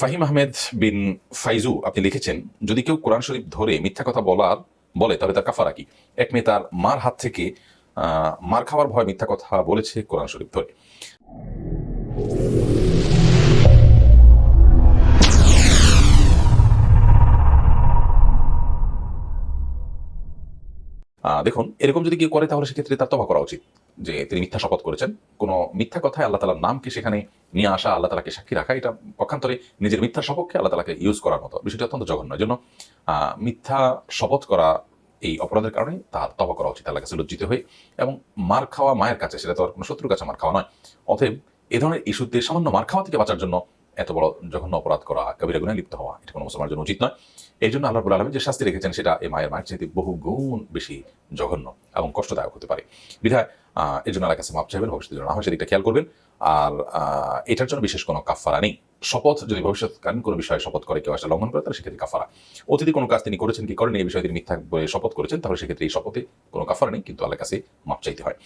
ফাহিম আহমেদ বিন ফাইজু আপনি লিখেছেন, যদি কেউ কোরআন শরীফ ধরে মিথ্যা কথা বলার, বলে, তবে তার কাফারা কি? এক মেয়ে তার মার হাত থেকে মার খাওয়ার ভয় মিথ্যা কথা বলেছে কোরআন শরীফ ধরে। দেখুন, এরকম যদি কেউ করে, তাহলে সেক্ষেত্রে তার তবা করা উচিত। যে তিনি মিথ্যা শপথ করেছেন। কোনো মিথ্যা কথায় আল্লাহ তালার নামকে সেখানে নিয়ে আসা, আল্লাহ তালাকে সাক্ষী রাখা, এটা পক্ষান্তরে নিজের মিথ্যা সপক্ষে আল্লাহ তালাকে ইউজ করার মতো। বিষয়টি অত্যন্ত জঘন্য। জন্য মিথ্যা শপথ করা এই অপরাধের কারণে তার তবা করা উচিত আল্লাহ কাছে লজ্জিত হয়ে এবং মার খাওয়া মায়ের কাছে, সেটা তো আর কোনো শত্রুর কাছে মার খাওয়া নয়। অতএব এ ধরনের ইস্যুতে সামান্য মার খাওয়া থেকে বাঁচার জন্য এত বড় জঘন্য অপরাধ করা, কবিরা গুণে লিপ্ত হওয়া, এটা কোনো মুসলমানের জন্য উচিত নয়। এই জন্য আল্লাহ আলমী যে শাস্তি রেখেছেন, সেটা এই মায়ের মায়ের চাইতে বহু গুণ বেশি জঘন্য এবং কষ্টদায়ক হতে পারে। বিধায় এর জন্য আল্লাহ কাছে মাপ চাইবেন ভবিষ্যতে যেন না হয়, সেদিকটা খেয়াল করবেন। আর এটার জন্য বিশেষ কোনো কাফারা নেই। শপথ, যদি ভবিষ্যৎকালীন কোনো বিষয়ে শপথ করে, কেউ আসলে লঙ্ঘন করে, তাহলে সেক্ষেত্রে কাফারা অতিথি কোনো কাজ তিনি করেছেন কি করেন এই বিষয়ে তিনি মিথ্যা বলে শপথ করেছেন, তাহলে সেক্ষেত্রে এই শপথে কোনো কাফারা নেই, কিন্তু আল্লাহ কাছে মাপ চাইতে হয়।